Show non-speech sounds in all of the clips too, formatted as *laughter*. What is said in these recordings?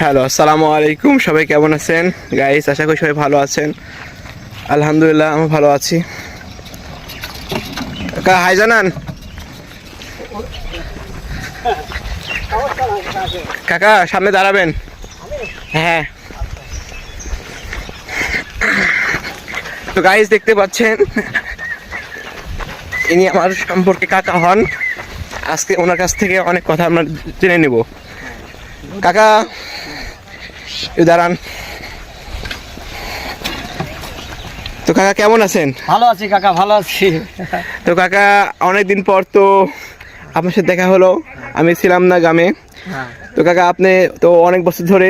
Hello, আসসালামু আলাইকুম। সবাই কেমন আছেন? গাইস আশা করি সবাই ভালো আছেন। আলহামদুলিল্লাহ আমি ভালো আছি। কাকা হাই জানান। কাকা, সামনে দাঁড়াবেন। হ্যাঁ। তো গাইস দেখতে পাচ্ছেন, ইনি আমার সম্পর্কে কাকা হন। আজকে ওনার কাছ থেকে অনেক কথা আমরা জেনে নেব। কাকা দাঁড়ান। তো কাকা কেমন আছেন? ভালো আছি কাকা ভালো আছি। তো কাকা অনেকদিন পর তো আপনার সাথে দেখা হলো। আমি ছিলাম না গ্রামে। হ্যাঁ। তো কাকা আপনি তো অনেক বছর ধরে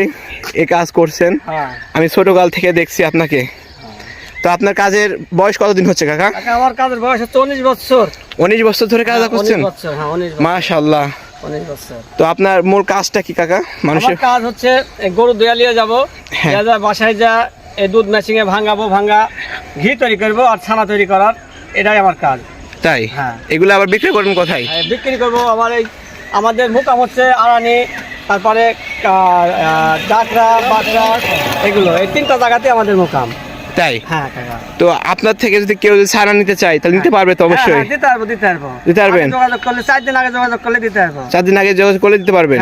এই কাজ করছেন। হ্যাঁ। আমি ছোটকাল থেকে দেখছি আপনাকে। তো আপনার কাজের বয়স কতদিন হচ্ছে কাকা? আমার কাজের বয়স হচ্ছে উনিশ বছর। উনিশ বছর ধরে কাজ করছেন? হ্যাঁ বছর। মাশাল্লাহ তো আপনার মূল কাজটা কি কাকা? মানুষের কাজ হচ্ছে গরু দোয়ালিয়ে যাব। হ্যাঁ। যা বাসায় যা এই দুধ মেশিনে ভাঙাবো ভাঙা ঘি তৈরি করব আর ছানা তৈরি করার। এটাই আমার কাজ। তাই? হ্যাঁ। এগুলো আবার বিক্রি করেন কোথায়? আর বিক্রি করব আমার এই আমাদের মুকাম হচ্ছে আড়ানি তারপরে ডাকরা বাটরা এগুলো। এই তিনটা জায়গাতে আমাদের মুকাম। তাই? হ্যাঁ তো আপনার থেকে যদি কেউ যদি ছানা নিতে চায় তাহলে নিতে পারবে তো হ্যাঁ, অবশ্যই? হ্যাঁ, দিতে পারব দিতে পারব। দিতে পারবেন? আগে যোগাযোগ করলে চার দিন আগে যোগাযোগ করলে দিতে পারব। চার দিন আগে যোগাযোগ করে দিতে পারবেন?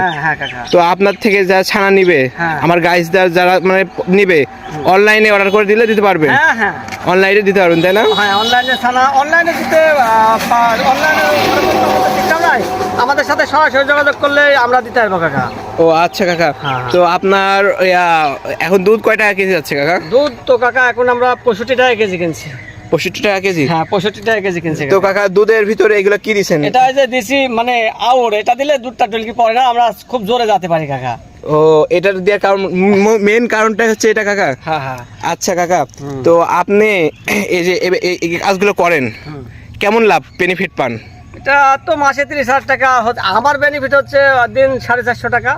তো আপনার থেকে যারা ছানা নিবে। আমার গাইজদার যারা মানে নিবে অনলাইনে অর্ডার করে দিলে দিতে পারবেন? অনলাইনে দিতে পারবেন তাই না? হ্যাঁ অনলাইনে ছানা অনলাইনে দিতে অনলাইনে আমাদের সাথে সরাসরি যোগাযোগ করলে আমরা দিতে পারব কাকা। ও আচ্ছা কাকা। তো আপনার এখন দুধ কয় টাকা কেজি যাচ্ছে কাকা? দুধ তো কাকা এখন আমরা পঁয়ষট্টি টাকা কেজি কিনছি। পঁয়ষট্টি টাকা কেজি? হ্যাঁ পঁয়ষট্টি টাকা কেজি কিনছি তো কাকা। দুধের ভিতরে এগুলো কি দিছেন? এটা যে দিছি মানে এটা দিলে দুধটা টলকি পড়ে না আমরা খুব জোরে যেতে পারি কাকা। ও এটার দেওয়ার কারণ মেন কারণটা হচ্ছে এটা কাকা? হ্যাঁ হ্যাঁ। আচ্ছা কাকা তো আপনি এই যে এই কাজগুলো করেন কেমন লাভ বেনিফিট পান? এটা তো মাসে তিরিশ হাজার টাকা আমার বেনিফিট হচ্ছে দিন সাড়ে চারশো টাকা।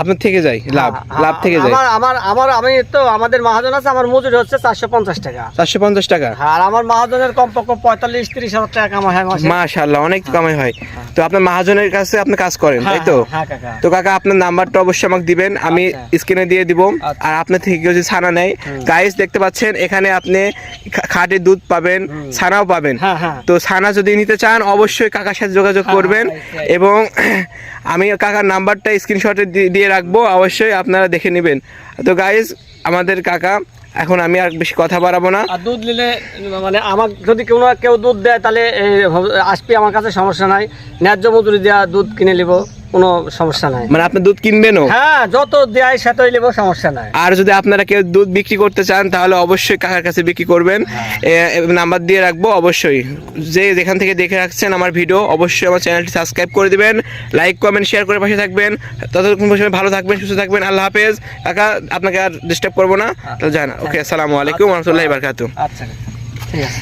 আপনার থেকে যায় লাভ হ্যাঁ, লাভ থেকে যায় আমার আমার আমার আমি তো আমাদের মহাজন আছে আমার মজুরি হচ্ছে চারশো পঞ্চাশ টাকা। চারশো পঞ্চাশ টাকা? আর আমার মহাজনের কমপক্ষে পঁয়তাল্লিশ তিরিশ হাজার টাকা কামাই হয় মাসে। মাশাআল্লাহ অনেক কামাই হয়। তো আপনার মহাজনের কাছে আপনি কাজ করেন হ্যাঁ, তাই তো? হ্যাঁ তো কাকা আপনার নাম্বারটা অবশ্যই আমাকে দিবেন আমি আচ্ছা। স্ক্রিনে দিয়ে দিব। আচ্ছা। আর আপনার থেকে কেউ যদি ছানা নেয়। গাইস দেখতে পাচ্ছেন এখানে আপনি খাঁটি দুধ পাবেন ছানাও পাবেন। হ্যাঁ হ্যাঁ। তো ছানা যদি নিতে চান অবশ্যই কাকার সাথে যোগাযোগ হ্যাঁ, করবেন. এবং *clears throat* আমি কাকার নাম্বারটা স্ক্রিনশটে দিয়ে রাখব, অবশ্যই আপনারা দেখে নেবেন। তো গাইজ আমাদের কাকা, এখন আমি আর বেশি কথা বাড়াবো না। দুধ নিলে মানে আমার যদি কোনো কেউ দুধ দেয়, তাহলে আসবে আমার কাছে, সমস্যা নাই। ন্যায্য মজুরি দেওয়া দুধ কিনে নিব। কোনো সমস্যা নাই। মানে আপনি দুধ কিনবেনও? হ্যাঁ যত দেয় সেতই নেব সমস্যা নাই। আর যদি আপনারা কেউ দুধ বিক্রি করতে চান তাহলে অবশ্যই কাকার কাছে বিক্রি করবেন। নাম্বার দিয়ে রাখব অবশ্যই। যে যেখান থেকে দেখে রাখছেন আমার ভিডিও অবশ্যই আমার চ্যানেলটি সাবস্ক্রাইব করে দিবেন। লাইক কমেন্ট শেয়ার করে পাশে থাকবেন। ততক্ষণ পর্যন্ত ভালো থাকবেন সুস্থ থাকবেন। আল্লাহ হাফেজ। কাকা আপনাকে আর ডিস্টার্ব করব না। তাহলে জানা ওকে আসসালামু আলাইকুম রহমতুল্লাহ বারকাতু আচ্ছা ঠিক আছে।